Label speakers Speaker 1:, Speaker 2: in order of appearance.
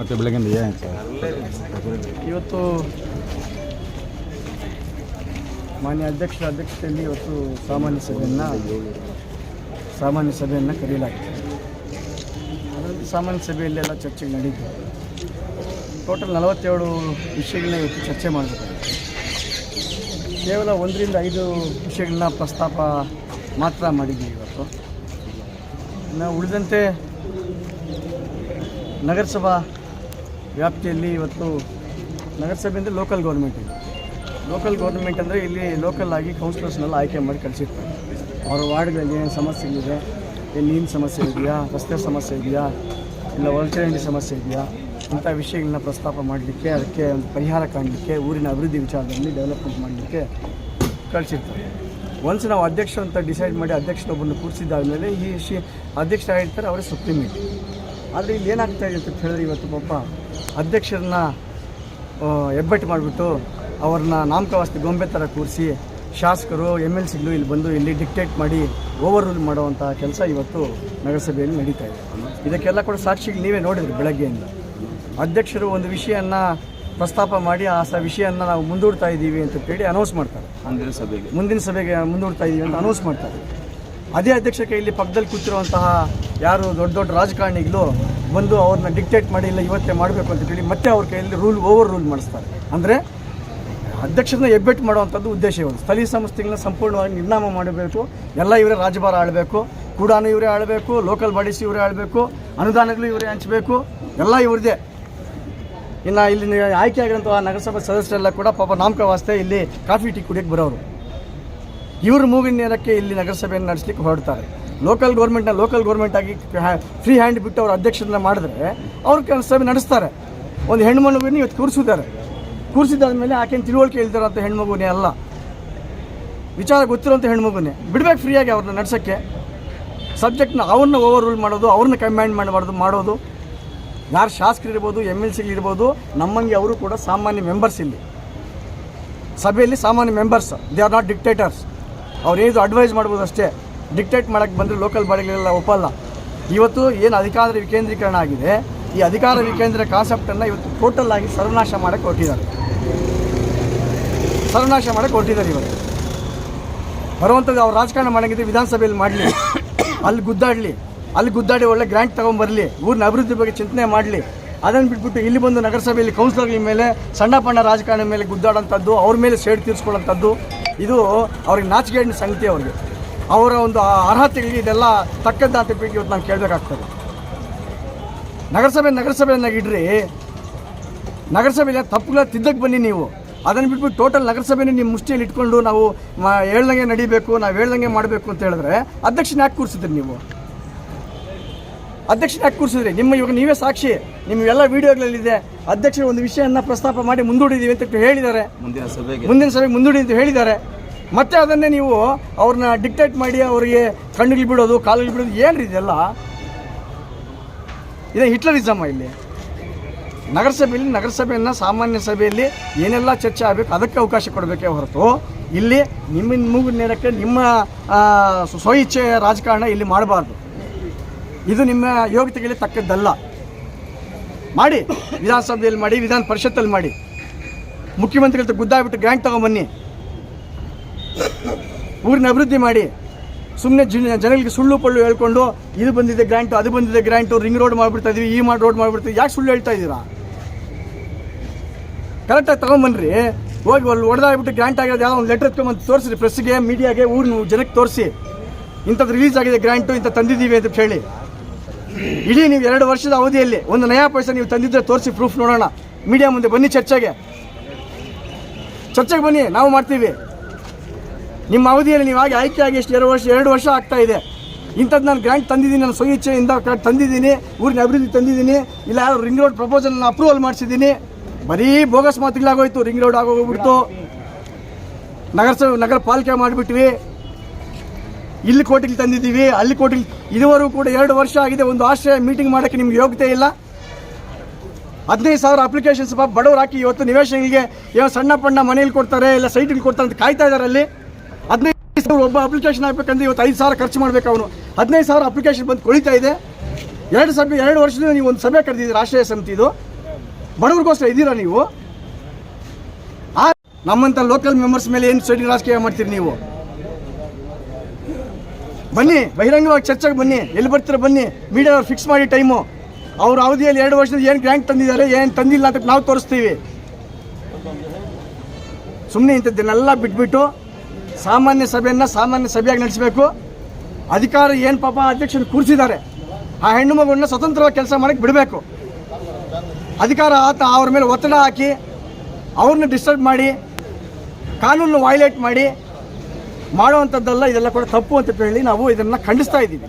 Speaker 1: ಮತ್ತು ಬೆಳಗಿನ ಏನು ಸರ್?
Speaker 2: ಇವತ್ತು ಮಾನ್ಯ ಅಧ್ಯಕ್ಷರ ಅಧ್ಯಕ್ಷತೆಯಲ್ಲಿ ಇವತ್ತು ಸಾಮಾನ್ಯ ಸಭೆಯನ್ನು ಸಾಮಾನ್ಯ ಸಭೆಯನ್ನು ಕರೆಯಲಾಗಿದೆ ಅದರಲ್ಲಿ ಸಾಮಾನ್ಯ ಸಭೆಯಲ್ಲೆಲ್ಲ ಚರ್ಚೆಗೆ ನಡೀತು. ಟೋಟಲ್ ನಲವತ್ತೇಳು ವಿಷಯಗಳನ್ನ ಇವತ್ತು ಚರ್ಚೆ ಮಾಡಬೇಕು ಕೇವಲ ಒಂದರಿಂದ ಐದು ವಿಷಯಗಳನ್ನ ಪ್ರಸ್ತಾಪ ಮಾತ್ರ ಮಾಡಿದ್ದೀವಿ ಇವತ್ತು. ನಾವು ಉಳಿದಂತೆ ನಗರಸಭಾ ವ್ಯಾಪ್ತಿಯಲ್ಲಿ ಇವತ್ತು ನಗರಸಭೆ ಅಂದರೆ ಲೋಕಲ್ ಗೌರ್ಮೆಂಟ್ ಇದೆ. ಲೋಕಲ್ ಗೌರ್ಮೆಂಟ್ ಅಂದರೆ ಇಲ್ಲಿ ಲೋಕಲ್ ಆಗಿ ಕೌನ್ಸಿಲರ್ಸ್ನೆಲ್ಲ ಆಯ್ಕೆ ಮಾಡಿ ಕಳಿಸಿರ್ತಾರೆ. ಅವರ ವಾರ್ಡ್ಗಳಲ್ಲಿ ಏನು ಸಮಸ್ಯೆಗಳಿದೆ, ಏನು ನೀರಿನ ಸಮಸ್ಯೆ ಇದೆಯಾ, ರಸ್ತೆ ಸಮಸ್ಯೆ ಇದೆಯಾ, ಇಲ್ಲ ಒಳಚರಂಡಿ ಸಮಸ್ಯೆ ಇದೆಯಾ, ಇಂಥ ವಿಷಯಗಳನ್ನ ಪ್ರಸ್ತಾಪ ಮಾಡಲಿಕ್ಕೆ, ಅದಕ್ಕೆ ಒಂದು ಪರಿಹಾರ ಕಾಣಲಿಕ್ಕೆ, ಊರಿನ ಅಭಿವೃದ್ಧಿ ವಿಚಾರದಲ್ಲಿ ಡೆವಲಪ್ಮೆಂಟ್ ಮಾಡಲಿಕ್ಕೆ ಕಳಿಸಿರ್ತಾರೆ. ಒನ್ಸ್ ನಾವು ಅಧ್ಯಕ್ಷ ಅಂತ ಡಿಸೈಡ್ ಮಾಡಿ ಅಧ್ಯಕ್ಷನೊಬ್ಬರನ್ನು ಕೂರಿಸಿದ್ದಾದಮೇಲೆ ಈ ಶಿ ಅಧ್ಯಕ್ಷರಾಗಿರ್ತಾರೆ, ಅವರೇ ಸುಪ್ರೀಂ ಆದರೆ ಇಲ್ಲಿ ಏನಾಗ್ತಾ ಇದೆ ಅಂತ ಹೇಳಿದ್ರೆ ಇವತ್ತು ಪಾಪ ಅಧ್ಯಕ್ಷರನ್ನ ಹೆಬ್ಬೆಟ್ಟು ಮಾಡಿಬಿಟ್ಟು ಅವ್ರನ್ನ ನಾಮಕವಾಸ್ತಿ ಗೊಂಬೆ ಥರ ಕೂರಿಸಿ ಶಾಸಕರು ಎಂ ಎಲ್ ಸಿಗಳು ಇಲ್ಲಿ ಬಂದು ಇಲ್ಲಿ ಡಿಕ್ಟೇಟ್ ಮಾಡಿ ಓವರ್ ರೂಲ್ ಮಾಡುವಂಥ ಕೆಲಸ ಇವತ್ತು ನಗರಸಭೆಯಲ್ಲಿ ನಡೀತಾ ಇದೆ. ಇದಕ್ಕೆಲ್ಲ ಕೂಡ ಸಾಕ್ಷಿಗಳು ನೀವೇ ನೋಡಿದ್ರಿ ಬೆಳಗ್ಗೆಯಿಂದ. ಅಧ್ಯಕ್ಷರು ಒಂದು ವಿಷಯನ ಪ್ರಸ್ತಾಪ ಮಾಡಿ ಆ ಸ ವಿಷಯನ ನಾವು ಮುಂದೂಡ್ತಾ ಇದ್ದೀವಿ ಅಂತ ಹೇಳಿ ಅನೌನ್ಸ್ ಮಾಡ್ತಾರೆ.
Speaker 1: ಮುಂದಿನ ಸಭೆಗೆ.
Speaker 2: ಮುಂದಿನ ಸಭೆಗೆ ಮುಂದೂಡ್ತಾ ಇದ್ದೀವಿ ಅಂತ ಅನೌನ್ಸ್ ಮಾಡ್ತಾರೆ. ಅದೇ ಅಧ್ಯಕ್ಷಕ್ಕೆ ಇಲ್ಲಿ ಪಕ್ಕದಲ್ಲಿ ಕೂತಿರುವಂತಹ ಯಾರು ದೊಡ್ಡ ದೊಡ್ಡ ರಾಜಕಾರಣಿಗಳು ಬಂದು ಅವ್ರನ್ನ ಡಿಕ್ಟೇಟ್ ಮಾಡಿ, ಇಲ್ಲ ಇವತ್ತೇ ಮಾಡಬೇಕು ಅಂತ ಹೇಳಿ ಮತ್ತೆ ಅವ್ರ ಕೈಯಲ್ಲಿ ರೂಲ್ ಓವರ್ ರೂಲ್ ಮಾಡಿಸ್ತಾರೆ. ಅಂದರೆ ಅಧ್ಯಕ್ಷರನ್ನ ಎಬ್ಬೆಟ್ಟು ಮಾಡುವಂಥದ್ದು ಉದ್ದೇಶ ಇವರು ಸ್ಥಳೀಯ ಸಂಸ್ಥೆಗಳನ್ನ ಸಂಪೂರ್ಣವಾಗಿ ನಿರ್ನಾಮ ಮಾಡಬೇಕು. ಎಲ್ಲ ಇವರೇ ರಾಜಭಾರ ಆಳಬೇಕು. ಕೂಡಾನು ಇವರೇ ಆಳಬೇಕು. ಲೋಕಲ್ ಬಾಡೀಸ್ ಇವರೇ ಆಳಬೇಕು. ಅನುದಾನಗಳು ಇವರೇ ಹಂಚಬೇಕು. ಎಲ್ಲ ಇವ್ರದ್ದೇ. ಇನ್ನು ಇಲ್ಲಿ ಆಯ್ಕೆ ಆಗಿರೋಂಥ ನಗರಸಭಾ ಸದಸ್ಯರೆಲ್ಲ ಕೂಡ ಪಾಪ ನಾಮಕವಾಸ್ತೆ ಇಲ್ಲಿ ಕಾಫಿ ಟೀ ಕುಡಿಯೋಕ್ಕೆ ಬರೋರು. ಇವರು ಮೂಗಿನ ನೇರಕ್ಕೆ ಇಲ್ಲಿ ನಗರಸಭೆಯನ್ನು ನಡೆಸಲಿಕ್ಕೆ ಹೊರಡ್ತಾರೆ. ಲೋಕಲ್ ಗೌರ್ಮೆಂಟ್ನ ಲೋಕಲ್ ಗೌರ್ಮೆಂಟ್ ಆಗಿ ಫ್ರೀ ಹ್ಯಾಂಡ್ ಬಿಟ್ಟು ಅವ್ರ ಅಧ್ಯಕ್ಷರನ್ನ ಮಾಡಿದ್ರೆ ಅವ್ರ ಸಭೆ ನಡೆಸ್ತಾರೆ. ಒಂದು ಹೆಣ್ಣು ಮಗುವಿನ ಇವತ್ತು ಕೂರಿಸಿದ್ದಾರೆ. ಕೂರಿಸಿದಾದ್ಮೇಲೆ ಆಕೆನ ತಿಳುವಳಿಕೆ ಅಂತ ಹೆಣ್ಮಗುನೇ ಅಲ್ಲ. ವಿಚಾರ ಗೊತ್ತಿರೋಂಥ ಹೆಣ್ಮಗುನೇ. ಬಿಡ್ಬೇಕು ಫ್ರೀಯಾಗಿ ಅವ್ರನ್ನ ನಡೆಸೋಕ್ಕೆ. ಸಬ್ಜೆಕ್ಟ್ನ ಅವ್ರನ್ನ ಓವರ್ ರೂಲ್ ಮಾಡೋದು, ಅವ್ರನ್ನ ಕಮ್ಯಾಂಡ್ ಮಾಡಬಾರ್ದು, ಮಾಡೋದು. ಯಾರು ಶಾಸಕರಿರ್ಬೋದು ಎಂ ಎಲ್ ಸಿಗಳಿರ್ಬೋದು ನಮ್ಮಂಗೆ ಅವರು ಕೂಡ ಸಾಮಾನ್ಯ ಮೆಂಬರ್ಸ್ ಇಲ್ಲಿ. ಸಭೆಯಲ್ಲಿ ಸಾಮಾನ್ಯ members they are not dictators ಅವ್ರು ಏನಿದು ಅಡ್ವೈಸ್ ಮಾಡ್ಬೋದು ಅಷ್ಟೇ. ಡಿಕ್ಟೇಟ್ ಮಾಡೋಕ್ಕೆ ಬಂದರೆ ಲೋಕಲ್ ಬಾಡಿಗಳೆಲ್ಲ ಒಪ್ಪಲ್ಲ. ಇವತ್ತು ಏನು ಅಧಿಕಾರ ವಿಕೇಂದ್ರೀಕರಣ ಆಗಿದೆ, ಈ ಅಧಿಕಾರ ವಿಕೇಂದ್ರ ಕಾನ್ಸೆಪ್ಟನ್ನು ಇವತ್ತು ಟೋಟಲ್ ಆಗಿ ಸರ್ವನಾಶ ಮಾಡೋಕ್ಕೆ ಹೊರಟಿದ್ದಾರೆ. ಸರ್ವನಾಶ ಮಾಡೋಕ್ಕೆ ಹೊರಟಿದ್ದಾರೆ ಇವತ್ತು. ಬರುವಂಥದ್ದು ಅವ್ರು ರಾಜಕಾರಣ ಮಾಡೋಂಗಿದ್ರೆ ವಿಧಾನಸಭೆಯಲ್ಲಿ ಮಾಡಲಿ, ಅಲ್ಲಿ ಗುದ್ದಾಡಲಿ, ಅಲ್ಲಿ ಗುದ್ದಾಡಿ ಒಳ್ಳೆ ಗ್ರ್ಯಾಂಟ್ ತೊಗೊಂಬರಲಿ, ಊರಿನ ಅಭಿವೃದ್ಧಿ ಬಗ್ಗೆ ಚಿಂತನೆ ಮಾಡಲಿ, ಅದನ್ನು ಬಿಟ್ಬಿಟ್ಟು ಇಲ್ಲಿ ಬಂದು ನಗರಸಭೆಯಲ್ಲಿ ಕೌನ್ಸಿಲರ್ಗಳ ಮೇಲೆ, ಸಣ್ಣ ಪಣ್ಣ ರಾಜಕಾರಣ ಮೇಲೆ ಗುದ್ದಾಡೋಂಥದ್ದು, ಅವ್ರ ಮೇಲೆ ಸೇಡ್ ತೀರಿಸ್ಕೊಳ್ಳೋಂಥದ್ದು, ಇದು ಅವ್ರಿಗೆ ನಾಚಿಕೆಡಿನ ಸಂಗತಿ ಅವ್ರಿಗೆ. ಅವರ ಒಂದು ಅರ್ಹತೆಗಳಿಗೆ ಇದೆಲ್ಲ ತಕ್ಕಂಥ ಬಿಟ್ಟು ಇವತ್ತು ನಾನು ಕೇಳಬೇಕಾಗ್ತದೆ. ನಗರಸಭೆ ನಗರಸಭೆಯನ್ನು ಇಡ್ರಿ. ನಗರಸಭೆಯಲ್ಲಿ ತಪ್ಪುಗಳ ತಿದ್ದಕ್ಕೆ ಬನ್ನಿ ನೀವು. ಅದನ್ನು ಬಿಟ್ಬಿಟ್ಟು ಟೋಟಲ್ ನಗರಸಭೆನೇ ನಿಮ್ಮ ಮುಷ್ಟಿಯಲ್ಲಿ ಇಟ್ಕೊಂಡು ನಾವು ಹೇಳ್ದಂಗೆ ನಡಿಬೇಕು ನಾವು ಹೇಳ್ದಂಗೆ ಮಾಡಬೇಕು ಅಂತ ಹೇಳಿದ್ರೆ ಅಧ್ಯಕ್ಷನ ಯಾಕೆ ಕೂರಿಸಿದ್ರಿ ನೀವು? ಅಧ್ಯಕ್ಷನ ಯಾಕೆ ಕೂರಿಸಿದ್ರಿ? ನಿಮ್ಮ ಇವಾಗ ನೀವೇ ಸಾಕ್ಷಿ. ನಿಮ್ಮ ಎಲ್ಲ ವಿಡಿಯೋಗಳಲ್ಲಿದೆ. ಅಧ್ಯಕ್ಷರು ಒಂದು ವಿಷಯವನ್ನು ಪ್ರಸ್ತಾಪ ಮಾಡಿ ಮುಂದೂಡಿದ್ದೀವಿ ಅಂತ ಹೇಳಿದ್ದಾರೆ.
Speaker 1: ಮುಂದಿನ ಸಭೆಗೆ.
Speaker 2: ಮುಂದಿನ ಸಭೆಗೆ ಮುಂದೂಡಿ ಅಂತ ಹೇಳಿದ್ದಾರೆ. ಮತ್ತೆ ಅದನ್ನೇ ನೀವು ಅವ್ರನ್ನ ಡಿಕ್ಟೇಟ್ ಮಾಡಿ ಅವರಿಗೆ ಕಣ್ಣುಗಳು ಬಿಡೋದು, ಕಾಲುಗಳು ಬಿಡೋದು ಏನ್ರಿ ಇದೆಲ್ಲ? ಇದೇ ಹಿಟ್ಲರಿಸಮ್ಮ ಇಲ್ಲಿ. ನಗರಸಭೆಯಲ್ಲಿ ನಗರಸಭೆಯನ್ನು ಸಾಮಾನ್ಯ ಸಭೆಯಲ್ಲಿ ಏನೆಲ್ಲ ಚರ್ಚೆ ಆಗಬೇಕು ಅದಕ್ಕೆ ಅವಕಾಶ ಕೊಡಬೇಕೇ ಹೊರತು ಇಲ್ಲಿ ನಿಮ್ಮ ಮೂಗು ನೇರಕ್ಕೆ ನಿಮ್ಮ ಸ್ವಇಚ್ಛೆ ಸ್ವ ಇಚ್ಛೆ ರಾಜಕಾರಣ ಇಲ್ಲಿ ಮಾಡಬಾರ್ದು. ಇದು ನಿಮ್ಮ ಯೋಗ್ಯತೆಗೆ ತಕ್ಕದ್ದಲ್ಲ. ಮಾಡಿ, ವಿಧಾನಸಭೆಯಲ್ಲಿ ಮಾಡಿ, ವಿಧಾನ ಪರಿಷತ್ತಲ್ಲಿ ಮಾಡಿ. ಮುಖ್ಯಮಂತ್ರಿಗಳ ಗುದ್ದಾಬಿಟ್ಟು ಗ್ರ್ಯಾಂಟ್ ತಗೊಂಬನ್ನಿ ಊರಿನ ಅಭಿವೃದ್ಧಿ ಮಾಡಿ ಸುಮ್ಮನೆ ಜನಗಳಿಗೆ ಸುಳ್ಳು ಪಳ್ಳು ಹೇಳ್ಕೊಂಡು ಇದು ಬಂದಿದೆ ಗ್ರ್ಯಾಂಟು, ಅದು ಬಂದಿದೆ ಗ್ರ್ಯಾಂಟು ರಿಂಗ್ ರೋಡ್ ಮಾಡಿಬಿಡ್ತಾ ಇದೀವಿ, ಈ ಮಾಡಿ ರೋಡ್ ಮಾಡಿಬಿಡ್ತೀವಿ ಯಾಕೆ ಸುಳ್ಳು ಹೇಳ್ತಾ ಇದ್ದೀರಾ? ಕರೆಕ್ಟಾಗಿ ತಗೊಂಬನ್ರಿ. ಹೋಗಿ ಅಲ್ಲಿ ಹೊಡೆದಾಗ್ಬಿಟ್ಟು ಗ್ರ್ಯಾಂಟ್ ಆಗಿರೋದು ಯಾವ ಒಂದು ಲೆಟರ್ ಎತ್ಕೊಂಬಂದು ತೋರಿಸ್ರಿ ಪ್ರೆಸ್ಸಿಗೆ ಮೀಡಿಯಾಗೆ ಊರಿನ ಜನಕ್ಕೆ ತೋರಿಸಿ. ಇಂಥದ್ದು ರಿಲೀಸ್ ಆಗಿದೆ ಗ್ರ್ಯಾಂಟು, ಇಂಥ ತಂದಿದ್ದೀವಿ ಅಂತ ಹೇಳಿ. ಇಡೀ ನೀವು ಎರಡು ವರ್ಷದ ಅವಧಿಯಲ್ಲಿ ಒಂದು ನಯಾ ಪೈಸೆ ನೀವು ತಂದಿದ್ರೆ ತೋರಿಸಿ ಪ್ರೂಫ್ ನೋಡೋಣ. ಮೀಡಿಯಾ ಮುಂದೆ ಬನ್ನಿ ಚರ್ಚೆಗೆ. ಚರ್ಚೆಗೆ ಬನ್ನಿ, ನಾವು ಮಾಡ್ತೀವಿ. ನಿಮ್ಮ ಅವಧಿಯಲ್ಲಿ ನೀವು ಆಗಿ ಆಯ್ಕೆ ಆಗಿ ಎಷ್ಟು ಎರಡು ವರ್ಷ ಎರಡು ವರ್ಷ ಆಗ್ತಾ ಇದೆ. ಇಂಥದ್ದು ನಾನು ಗ್ರ್ಯಾಂಟ್ ತಂದಿದ್ದೀನಿ, ನಾನು ಸ್ವಇಚ್ಛೆಯಿಂದ ಇಚ್ಛೆಯಿಂದ ತಂದಿದ್ದೀನಿ, ಊರಿನ ಅಭಿವೃದ್ಧಿ ತಂದಿದ್ದೀನಿ, ಇಲ್ಲ ಯಾರು ರಿಂಗ್ ರೋಡ್ ಪ್ರಪೋಸಲ್ ಅಪ್ರೂವಲ್ ಮಾಡಿಸಿದ್ದೀನಿ. ಬರೀ ಬೋಗಸ್ ಮಾತುಗಳಾಗೋಯ್ತು ರಿಂಗ್ ರೋಡ್ ಆಗೋಗ್ಬಿಡ್ತು ನಗರಸಭೆ ನಗರ ಪಾಲಿಕೆ ಮಾಡಿಬಿಟ್ವಿ. ಇಲ್ಲಿ ಕೋಟಿಗೆ ತಂದಿದ್ದೀವಿ, ಅಲ್ಲಿ ಕೋಟಿಗೆ ಇದುವರೆಗೂ ಕೂಡ ಎರಡು ವರ್ಷ ಆಗಿದೆ, ಒಂದು ಆಶ್ರಯ ಮೀಟಿಂಗ್ ಮಾಡೋಕ್ಕೆ ನಿಮ್ಗೆ ಯೋಗ್ಯತೆ ಇಲ್ಲ. ಹದಿನೈದು ಸಾವಿರ ಅಪ್ಲಿಕೇಶನ್ಸ್ ಬಡವ್ರು ಹಾಕಿ ಇವತ್ತು ನಿವೇಶನಿಗೆ ಏನೋ ಸಣ್ಣ ಪಣ್ಣ ಮನೇಲಿ ಕೊಡ್ತಾರೆ, ಇಲ್ಲ ಸೈಟ್ಗಳು ಕೊಡ್ತಾರೆ ಅಂತ ಕಾಯ್ತಾ ಇದ್ದಾರೆ ಅಲ್ಲಿ. ಹದಿನೈದು ಸಾವಿರ ಒಬ್ಬ ಅಪ್ಲಿಕೇಶನ್ ಹಾಕ್ಬೇಕಂದ್ರೆ ಇವತ್ತು ಐದು ಸಾವಿರ ಖರ್ಚು ಮಾಡಬೇಕು ಅವನು. ಹದಿನೈದು ಸಾವಿರ ಅಪ್ಲಿಕೇಶನ್ ಬಂದು ಕೊಳಿತಾ ಇದೆ. ಎರಡು ಸಭೆ, ಎರಡು ವರ್ಷದಿಂದ ನೀವು ಒಂದು ಸಭೆ ಕರೆದಿದ್ದೀರಿ, ರಾಷ್ಟ್ರೀಯ ಸಮಿತಿದು ಬಡವ್ರಿಗೋಸ್ಕರ ಇದ್ದೀರಾ ನೀವು? ನಮ್ಮಂಥ ಲೋಕಲ್ ಮೆಂಬರ್ಸ್ ಮೇಲೆ ಏನು ಸೈಡ್ ರಾಜಕೀಯ ಮಾಡ್ತೀರಿ ನೀವು? ಬನ್ನಿ, ಬಹಿರಂಗವಾಗಿ ಚರ್ಚೆಗೆ ಬನ್ನಿ. ಎಲ್ಲಿ ಬರ್ತೀರ ಬನ್ನಿ. ಮೀಡಿಯಾದವ್ರು ಫಿಕ್ಸ್ ಮಾಡಿ ಟೈಮು ಅವ್ರ ಅವಧಿಯಲ್ಲಿ ಎರಡು ವರ್ಷದ ಏನು ರ್ಯಾಂಕ್ ತಂದಿದ್ದಾರೆ, ಏನು ತಂದಿಲ್ಲ ಅಂತ ನಾವು ತೋರಿಸ್ತೀವಿ. ಸುಮ್ಮನೆ ಇಂಥದ್ದನ್ನೆಲ್ಲ ಬಿಟ್ಬಿಟ್ಟು ಸಾಮಾನ್ಯ ಸಭೆಯನ್ನು ಸಾಮಾನ್ಯ ಸಭೆಯಾಗಿ ನಡೆಸಬೇಕು. ಅಧಿಕಾರ ಏನು ಪಾಪ ಅಧ್ಯಕ್ಷರು ಕೂರಿಸಿದ್ದಾರೆ, ಆ ಹೆಣ್ಣು ಮಗುವನ್ನ ಸ್ವತಂತ್ರವಾಗಿ ಕೆಲಸ ಮಾಡಕ್ಕೆ ಬಿಡಬೇಕು. ಅಧಿಕಾರ ಆತ ಅವ್ರ ಮೇಲೆ ಒತ್ತಡ ಹಾಕಿ, ಅವ್ರನ್ನ ಡಿಸ್ಟರ್ಬ್ ಮಾಡಿ ಕಾನೂನು ವೈಲೇಟ್ ಮಾಡಿ, ಮಾಡುವಂಥದ್ದೆಲ್ಲ ಇದೆಲ್ಲ ಕೂಡ ತಪ್ಪು ಅಂತ ಹೇಳಿ ನಾವು ಇದನ್ನು ಖಂಡಿಸ್ತಾ ಇದ್ದೀವಿ.